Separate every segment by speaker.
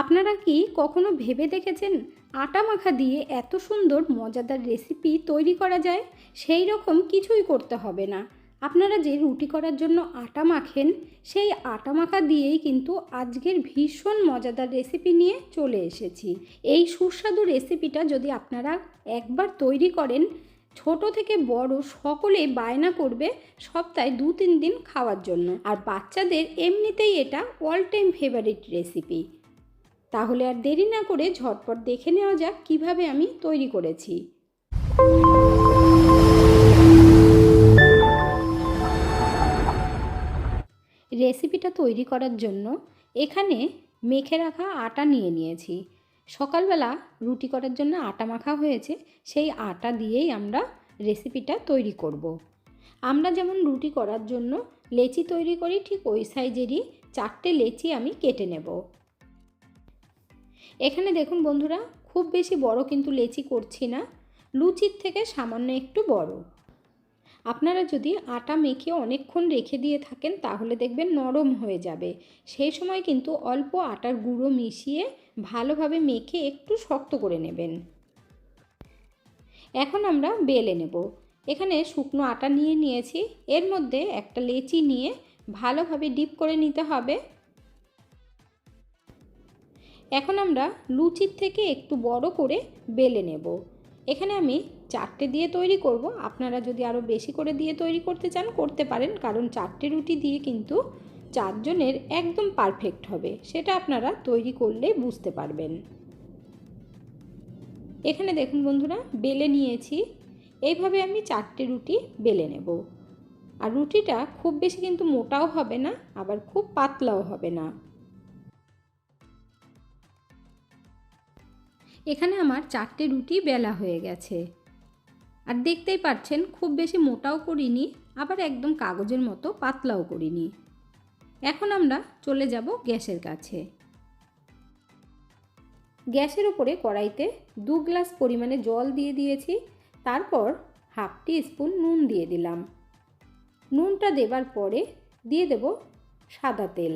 Speaker 1: আপনারা কি কখনো ভেবে দেখেছেন আটা মাখা দিয়ে এত সুন্দর, মজাদার রেসিপি তৈরি করা যায়? সেই রকম কিছুই করতে হবে না। আপনারা যে রুটি করার জন্য আটা মাখেন, সেই আটা মাখা দিয়েই কিন্তু আজকের ভীষণ মজাদার রেসিপি নিয়ে চলে এসেছি। এই সুস্বাদু রেসিপিটা যদি আপনারা একবার তৈরি করেন, ছোট থেকে বড় সকলে বায়না করবে সপ্তাহে দু তিন দিন খাওয়ার জন্য। আর বাচ্চাদের এমনিতেই এটা অল টাইম ফেভারিট রেসিপি তাহলে আর দেরি না করে ঝটপট দেখে নেওয়া যাক কীভাবে আমি তৈরি করেছি। রেসিপিটা তৈরি করার জন্য এখানে মেখে রাখা আটা নিয়ে নিয়েছি। সকালবেলা রুটি করার জন্য আটা মাখা হয়েছে, সেই আটা দিয়েই আমরা রেসিপিটা তৈরি করব। আমরা যেমন রুটি করার জন্য লেচি তৈরি করি, ঠিক ওই সাইজেরই চারটে লেচি আমি কেটে নেব। এখানে দেখুন বন্ধুরা, খুব বেশি বড় কিন্তু লেচি করছি না, লুচির থেকে সামান্য একটু বড়। আপনারা যদি আটা মেখে অনেকক্ষণ রেখে দিয়ে থাকেন, তাহলে দেখবেন নরম হয়ে যাবে। সেই সময় কিন্তু অল্প আটার গুঁড়ো মিশিয়ে ভালোভাবে মেখে একটু শক্ত করে নেবেন। এখন আমরা বেলে নেব। এখানে শুকনো আটা নিয়ে নিয়েছি। এর মধ্যে একটা লেচি নিয়ে ভালোভাবে ডিপ করে নিতে হবে। এখন আমরা লুচির থেকে একটু বড় করে বেলে নেব। এখানে আমি চারটে দিয়ে তৈরি করব। আপনারা যদি আরও বেশি করে দিয়ে তৈরি করতে চান, করতে পারেন। কারণ চারটে রুটি দিয়ে কিন্তু চারজনের একদম পারফেক্ট হবে। সেটা আপনারা তৈরি করলে বুঝতে পারবেন। এখানে দেখুন বন্ধুরা, বেলে নিয়েছি। এইভাবে আমি চারটে রুটি বেলে নেব। আর রুটিটা খুব বেশি কিন্তু মোটাও হবে না, আবার খুব পাতলাও হবে না। এখানে আমার চারটে রুটি বেলা হয়ে গেছে। আর দেখতেই পাচ্ছেন খুব বেশি মোটাও করিনি, আবার একদম কাগজের মতো পাতলাও করিনি। এখন আমরা চলে যাব গ্যাসের কাছে। গ্যাসের উপরে কড়াইতে দু গ্লাস পরিমাণে জল দিয়ে দিয়েছি, তারপর হাফ টি স্পুন নুন দিয়ে দিলাম। নুনটা দেবার পরে দিয়ে দেব সাদা তেল।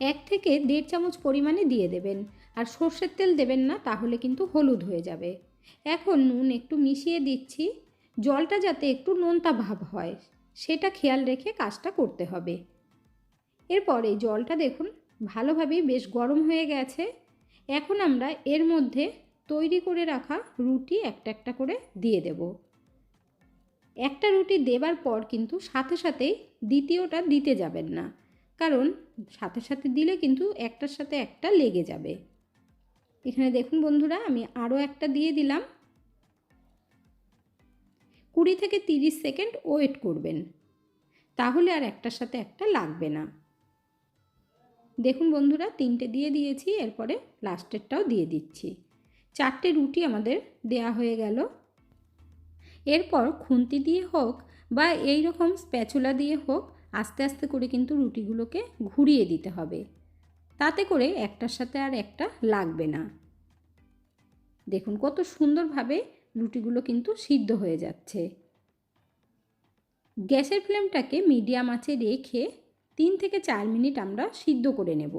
Speaker 1: এক থেকে দেড় চামচ পরিমাণে দিয়ে দেবেন। আর সর্ষের তেল দেবেন না, তাহলে কিন্তু হলুদ হয়ে যাবে। এখন নুন একটু মিশিয়ে দিচ্ছি। জলটা যাতে একটু নোনতা ভাব হয়, সেটা খেয়াল রেখে কাজটা করতে হবে। এরপর জলটা দেখুন, ভালোভাবেই বেশ গরম হয়ে গেছে। এখন আমরা এর মধ্যে তৈরি করে রাখা রুটি একটা একটা করে দিয়ে দেব। একটা রুটি দেবার পর কিন্তু সাথে সাথেই দ্বিতীয়টা দিতে যাবেন না। কারণ সাথে সাথে দিলে কিন্তু একটার সাথে একটা লেগে যাবে। এখানে দেখুন বন্ধুরা, আমি আরও একটা দিয়ে দিলাম। কুড়ি থেকে তিরিশ সেকেন্ড ওয়েট করবেন, তাহলে আর একটার সাথে একটা লাগবে না। দেখুন বন্ধুরা, তিনটে দিয়ে দিয়েছি, এরপরে লাস্টেরটাও দিয়ে দিচ্ছি। চারটে রুটি আমাদের দেয়া হয়ে গেল। এরপর খুন্তি দিয়ে হোক বা এই রকম স্প্যাচুলা দিয়ে হোক আস্তে আস্তে করে কিন্তু রুটিগুলোকে ঘুরিয়ে দিতে হবে। তাতে করে একটার সাথে আর একটা লাগবে না। দেখুন কত সুন্দরভাবে রুটিগুলো কিন্তু সিদ্ধ হয়ে যাচ্ছে। গ্যাসের ফ্লেমটাকে মিডিয়াম আঁচে রেখে তিন থেকে চার মিনিট আমরা সিদ্ধ করে নেব।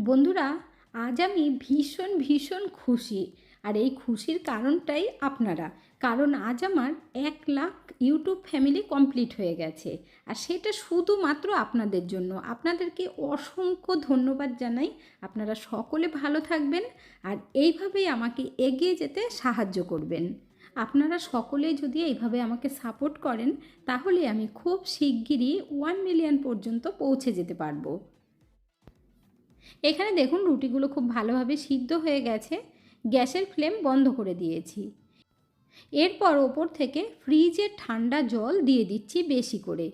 Speaker 1: বন্ধুরা, আজ আমি ভীষণ ভীষণ খুশি আর এই খুশির কারণটাই আপনারা। কারণ আজ আমার এক লাখ ইউটিউব ফ্যামিলি কমপ্লিট হয়ে গেছে। আর সেটা শুধুমাত্র আপনাদের জন্য। আপনাদেরকে অসংখ্য ধন্যবাদ জানাই। আপনারা সকলে ভালো থাকবেন আর এইভাবেই আমাকে এগিয়ে যেতে সাহায্য করবেন। আপনারা সকলে যদি এইভাবে আমাকে সাপোর্ট করেন, তাহলে আমি খুব শিগগিরই ওয়ান মিলিয়ন পর্যন্ত পৌঁছে যেতে পারব। এখানে দেখুন রুটিগুলো খুব ভালোভাবে সিদ্ধ হয়ে গেছে। গ্যাসের ফ্লেম বন্ধ করে দিয়েছি। এরপর ওপর থেকে ফ্রিজে ঠান্ডা জল দিয়ে দিচ্ছি বেশি করে।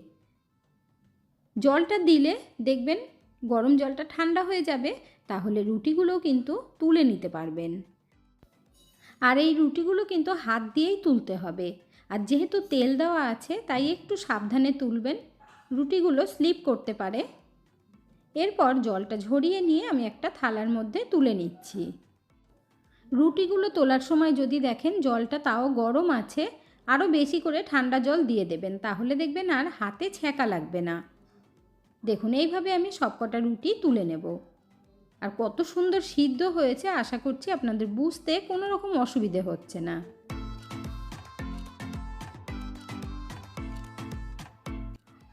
Speaker 1: জলটা দিলে দেখবেন গরম জলটা ঠান্ডা হয়ে যাবে, তাহলে রুটিগুলোও কিন্তু তুলে নিতে পারবেন। আর এই রুটিগুলো কিন্তু হাত দিয়েই তুলতে হবে। আর যেহেতু তেল দেওয়া আছে, তাই একটু সাবধানে তুলবেন। রুটিগুলো স্লিপ করতে পারে। এরপর জলটা ঝরিয়ে নিয়ে আমি একটা থালার মধ্যে তুলে নিচ্ছি। রুটিগুলো তোলার সময় যদি দেখেন জলটা তাও গরম আছে, আরও বেশি করে ঠান্ডা জল দিয়ে দেবেন, তাহলে দেখবেন আর হাতে ছ্যাঁকা লাগবে না। দেখুন, এইভাবে আমি সবকটা রুটি তুলে নেব। আর কত সুন্দর সিদ্ধ হয়েছে, আশা করছি আপনাদের বুঝতে কোনো রকম অসুবিধে হচ্ছে না।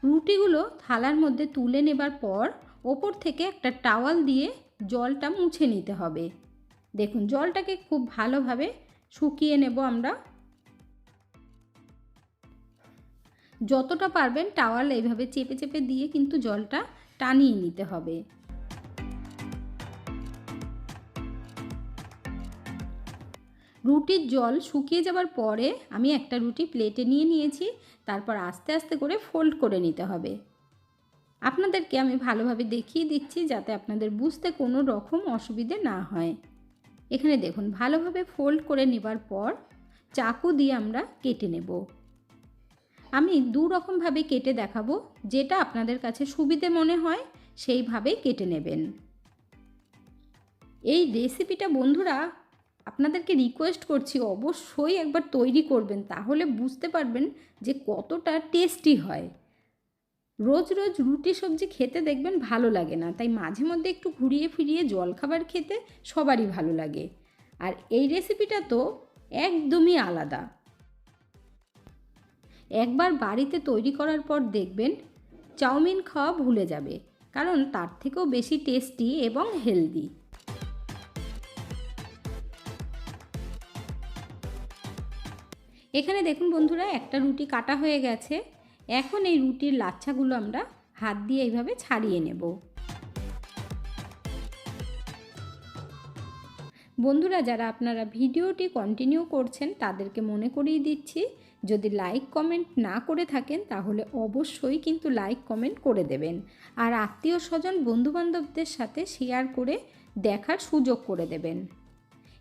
Speaker 1: রুটিগুলো থালার মধ্যে তুলে নেবার পর ওপর থেকে একটা টাওয়াল দিয়ে জলটা মুছে নিতে হবে। দেখুন, জলটাকে খুব ভালোভাবে শুকিয়ে নেব আমরা। যতটা পারবেন টাওয়াল এইভাবে চেপে চেপে দিয়ে কিন্তু জলটা টানিয়ে নিতে হবে। রুটির জল শুকিয়ে যাবার পরে আমি একটা রুটি প্লেটে নিয়ে নিয়েছি, তারপর আস্তে আস্তে করে ফোল্ড করে নিতে হবে। আপনাদেরকে আমি ভালোভাবে দেখিয়ে দিচ্ছি যাতে আপনাদের বুঝতে কোনো রকম অসুবিধে না হয়। এখানে দেখুন, ভালোভাবে ফোল্ড করে নেবার পর চাকু দিয়ে আমরা কেটে নেব। আমি দু রকমভাবে কেটে দেখাবো, যেটা আপনাদের কাছে সুবিধে মনে হয় সেইভাবেই কেটে নেবেন। এই রেসিপিটা বন্ধুরা, আপনাদেরকে রিকোয়েস্ট করছি, অবশ্যই একবার তৈরি করবেন, তাহলে বুঝতে পারবেন যে কতটা টেস্টি হয়। রোজ রোজ রুটি সবজি খেতে দেখবেন ভালো লাগে না। তাই মাঝে মধ্যে একটু ঘুরিয়ে ফিরিয়ে জলখাবার খেতে সবারই ভালো লাগে। আর এই রেসিপিটা তো একদমই আলাদা। একবার বাড়িতে তৈরি করার পর দেখবেন চাউমিন খাওয়া ভুলে যাবে। কারণ তার থেকেও বেশি টেস্টি এবং হেলদি এখানে দেখুন বন্ধুরা, একটা রুটি কাটা হয়ে গেছে। এখন এই রুটির লাচ্ছাগুলো আমরা হাত দিয়ে এইভাবে ছাড়িয়ে নেব। বন্ধুরা, যারা আপনারা ভিডিওটি কন্টিনিউ করছেন, তাদেরকে মনে করিয়ে দিচ্ছি, যদি লাইক কমেন্ট না করে থাকেন, তাহলে অবশ্যই কিন্তু লাইক কমেন্ট করে দেবেন। আর আত্মীয় স্বজন, বন্ধুবান্ধবদের সাথে শেয়ার করে দেখার সুযোগ করে দেবেন।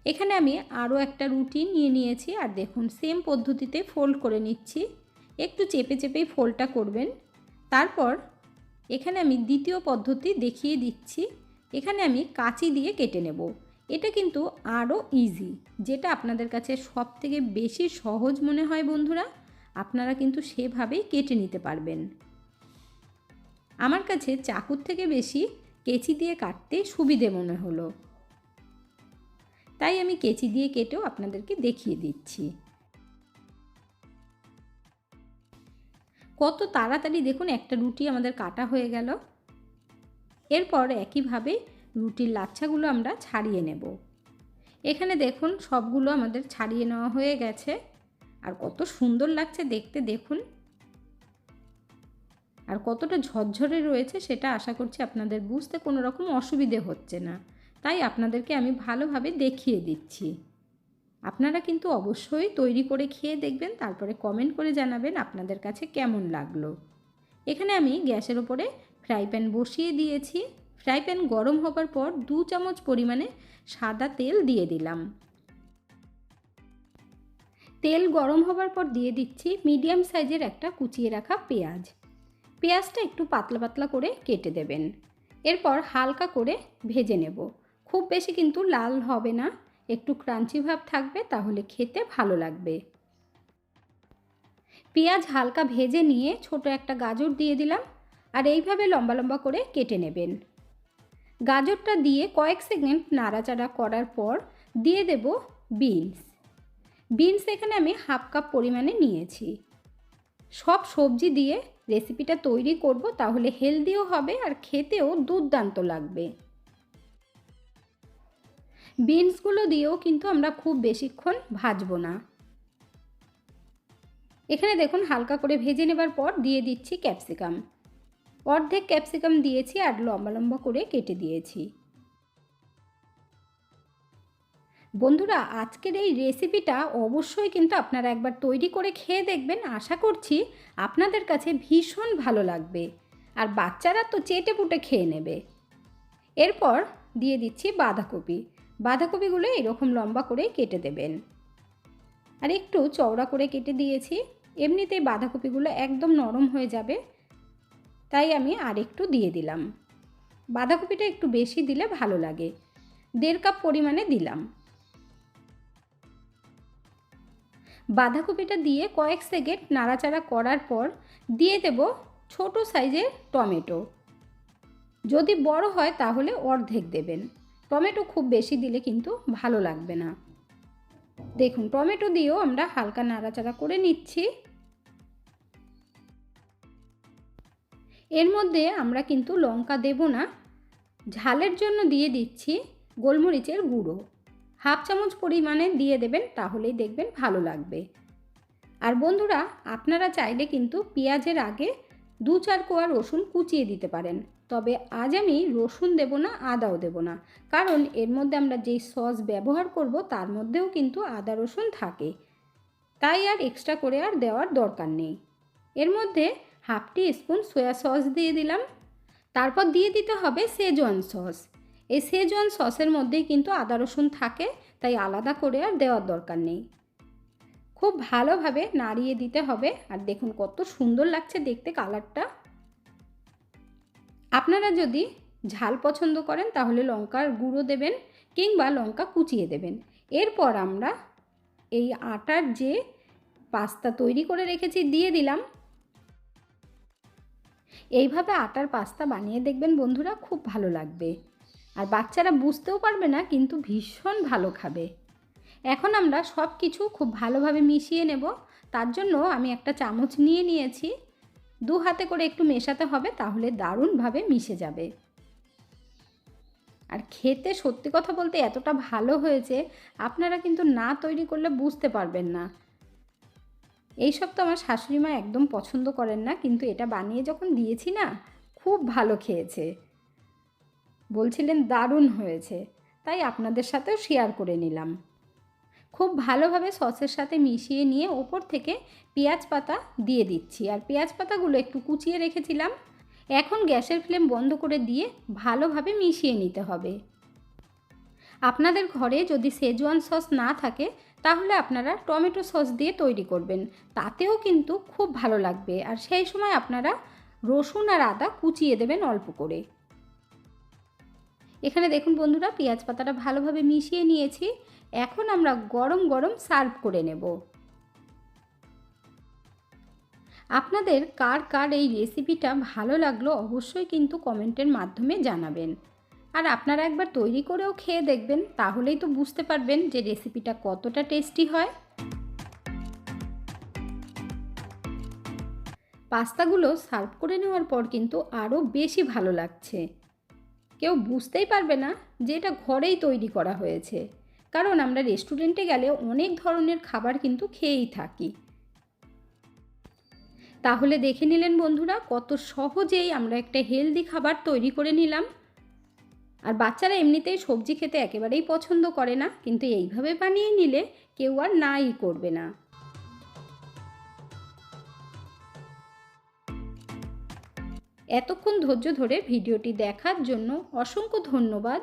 Speaker 1: এখানে আমি আরও একটা রুটি নিয়ে নিয়েছি, আর দেখুন সেম পদ্ধতিতে ফোল্ড করে নিচ্ছি। একটু চেপে চেপেই ফোল্ডটা করবেন। তারপর এখানে আমি দ্বিতীয় পদ্ধতি দেখিয়ে দিচ্ছি। এখানে আমি কাঁচি দিয়ে কেটে নেব। এটা কিন্তু আরও ইজি যেটা আপনাদের কাছে সব থেকে বেশি সহজ মনে হয় বন্ধুরা। আপনারা কিন্তু সেভাবেই কেটে নিতে পারবেন। আমার কাছে চাকুর থেকে বেশি কেচি দিয়ে কাটতে সুবিধে মনে হলো। তাই আমি কেচি দিয়ে কেটেও আপনাদেরকে দেখিয়ে দিচ্ছি। কত তাড়াতাড়ি দেখুন একটা রুটি আমাদের কাটা হয়ে গেল। এরপর একইভাবে রুটির লাচ্ছাগুলো আমরা ছাড়িয়ে নেব। এখানে দেখুন সবগুলো আমাদের ছাড়িয়ে নেওয়া হয়ে গেছে। আর কত সুন্দর লাগছে দেখতে দেখুন। আর কতটা ঝরঝরে রয়েছে সেটা আশা করছি আপনাদের বুঝতে কোনো রকম অসুবিধে হচ্ছে না। তাই আপনাদেরকে আমি ভালোভাবে দেখিয়ে দিচ্ছি। আপনারা কিন্তু অবশ্যই তৈরি করে খেয়ে দেখবেন, তারপরে কমেন্ট করে জানাবেন আপনাদের কাছে কেমন লাগল। এখানে আমি গ্যাসের ওপরে ফ্রাই প্যান বসিয়ে দিয়েছি। ফ্রাই প্যান গরম হবার পর দু চামচ পরিমাণে সাদা তেল দিয়ে দিলাম। তেল গরম হবার পর দিয়ে দিচ্ছি মিডিয়াম সাইজের একটা কুচিয়ে রাখা পেঁয়াজ। পেঁয়াজটা একটু পাতলা পাতলা করে কেটে দেবেন। এরপর হালকা করে ভেজে নেব। খুব বেশি কিন্তু লাল হবে না। একটু ক্রাঞ্চি ভাব থাকবে, তাহলে খেতে ভালো লাগবে। পেঁয়াজ হালকা ভেজে নিয়ে ছোট একটা গাজর দিয়ে দিলাম, আর এইভাবে লম্বা লম্বা করে কেটে নেবেন। গাজরটা দিয়ে কয়েক সেকেন্ড নাড়াচাড়া করার পর দিয়ে দেব বিনস। বিনস এখানে আমি হাফ কাপ পরিমাণে নিয়েছি। সব সবজি দিয়ে রেসিপিটা তৈরি করব, তাহলে হেলদিও হবে আর খেতেও দুর্দান্ত লাগবে। বিনসগুলো দিয়েও কিন্তু আমরা খুব বেশিক্ষণ ভাজবো না। এখানে দেখুন হালকা করে ভেজে নেবার পর দিয়ে দিচ্ছি ক্যাপসিকাম। অর্ধেক ক্যাপসিকাম দিয়েছি আর লম্বা লম্বা করে কেটে দিয়েছি। বন্ধুরা, আজকের এই রেসিপিটা অবশ্যই কিন্তু আপনারা একবার তৈরি করে খেয়ে দেখবেন। আশা করছি আপনাদের কাছে ভীষণ ভালো লাগবে আর বাচ্চারা তো চেটে পুটে খেয়ে নেবে। এরপর দিয়ে দিচ্ছি বাঁধাকপি। বাঁধাকপিগুলো এরকম লম্বা করে কেটে দেবেন। আর একটু চওড়া করে কেটে দিয়েছি। এমনিতেই বাঁধাকপিগুলো একদম নরম হয়ে যাবে, তাই আমি আর একটু দিয়ে দিলাম। বাঁধাকপিটা একটু বেশি দিলে ভালো লাগে। দেড় কাপ পরিমাণে দিলাম। বাঁধাকপিটা দিয়ে কয়েক সেকেন্ড নাড়াচাড়া করার পর দিয়ে দেব ছোট সাইজের টমেটো। যদি বড় হয় তাহলে অর্ধেক দেবেন। টমেটো খুব বেশি দিলে কিন্তু ভালো লাগবে না। দেখুন, টমেটো দিয়েও আমরা হালকা নাড়াচাড়া করে নিচ্ছি। এর মধ্যে আমরা কিন্তু লঙ্কা দেব না। ঝালের জন্য দিয়ে দিচ্ছি গোলমরিচের গুঁড়ো। হাফ চামচ পরিমাণে দিয়ে দেবেন, তাহলেই দেখবেন ভালো লাগবে। আর বন্ধুরা, আপনারা চাইলে কিন্তু পেঁয়াজের আগে দু চার কোয়া রসুন কুচিয়ে দিতে পারেন। তবে আজ আমি রসুন দেব না, আদাও দেব না। কারণ এর মধ্যে আমরা যেই সস ব্যবহার করব, তার মধ্যেও কিন্তু আদা রসুন থাকে। তাই আর এক্সট্রা করে আর দেওয়ার দরকার নেই। এর মধ্যে half teaspoon soya sauce দিয়ে দিলাম। তারপর দিয়ে দিতে হবে সেজওয়ান সস। এই সেজওয়ান সসের মধ্যেই কিন্তু আদা রসুন থাকে, তাই আলাদা করে আর দেওয়ার দরকার নেই। খুব ভালোভাবে নাড়িয়ে দিতে হবে। আর দেখুন কত সুন্দর লাগছে দেখতে কালারটা। আপনারা যদি ঝাল পছন্দ করেন, তাহলে লঙ্কার গুঁড়ো দেবেন কিংবা লঙ্কা কুচিয়ে দেবেন। এরপর আমরা এই আটার যে পাস্তা তৈরি করে রেখেছি, দিয়ে দিলাম। এইভাবে আটার পাস্তা বানিয়ে দেখবেন বন্ধুরা, খুব ভালো লাগবে। আর বাচ্চারা বুঝতেও পারবে না, কিন্তু ভীষণ ভালো খাবে। এখন আমরা সব কিছু খুব ভালোভাবে মিশিয়ে নেব। তার জন্য আমি একটা চামচ নিয়ে নিয়েছি। দু হাতে করে একটু মেশাতে হবে তাহলে দারুণভাবে মিশে যাবে। আর খেতে সত্যি কথা বলতে এতটা ভালো হয়েছে, আপনারা কিন্তু না তৈরি করলে বুঝতে পারবেন না। এইসব তো আমার শাশুড়ি মা একদম পছন্দ করেন না, কিন্তু এটা বানিয়ে যখন দিয়েছি না, খুব ভালো খেয়েছে। বলছিলেন দারুণ হয়েছে, তাই আপনাদের সাথেও শেয়ার করে নিলাম। খুব ভালোভাবে সসের সাথে মিশিয়ে নিয়ে ওপর থেকে পেঁয়াজ পাতা দিয়ে দিচ্ছি। আর পেঁয়াজ পাতাগুলো একটু কুচিয়ে রেখেছিলাম। এখন গ্যাসের ফ্লেম বন্ধ করে দিয়ে ভালোভাবে মিশিয়ে নিতে হবে। আপনাদের ঘরে যদি সেজওয়ান সস না থাকে, তাহলে আপনারা টমেটো সস দিয়ে তৈরি করবেন। তাতেও কিন্তু খুব ভালো লাগবে। আর সেই সময় আপনারা রসুন আর আদা কুচিয়ে দেবেন অল্প করে। এখানে দেখুন বন্ধুরা, পেঁয়াজ পাতাটা ভালোভাবে মিশিয়ে নিয়েছি। এখন আমরা গরম গরম সার্ভ করে নেব। আপনাদের কার কার এই রেসিপিটা ভালো লাগল অবশ্যই কিন্তু কমেন্টের মাধ্যমে জানাবেন। আর আপনারা একবার তৈরি করেও খেয়ে দেখবেন, তাহলেই তো বুঝতে পারবেন যে রেসিপিটা কতটা টেস্টি হয়। পাস্তাগুলো সার্ভ করে নেওয়ার পর কিন্তু আরও বেশি ভালো লাগছে। কেউ বুঝতেই পারবে না যে এটা ঘরেই তৈরি করা হয়েছে। কারণ আমরা রেস্টুরেন্টে গেলে অনেক ধরনের খাবার কিন্তু খেয়েই থাকি। তাহলে দেখে নিলেন বন্ধুরা কত সহজেই আমরা একটা হেলদি খাবার তৈরি করে নিলাম। আর বাচ্চারা এমনিতেই সবজি খেতে একেবারেই পছন্দ করে না, কিন্তু এইভাবে বানিয়ে নিলে কেউ আর নাই করবে না। এতক্ষণ ধৈর্য ধরে ভিডিওটি দেখার জন্য অসংখ্য ধন্যবাদ।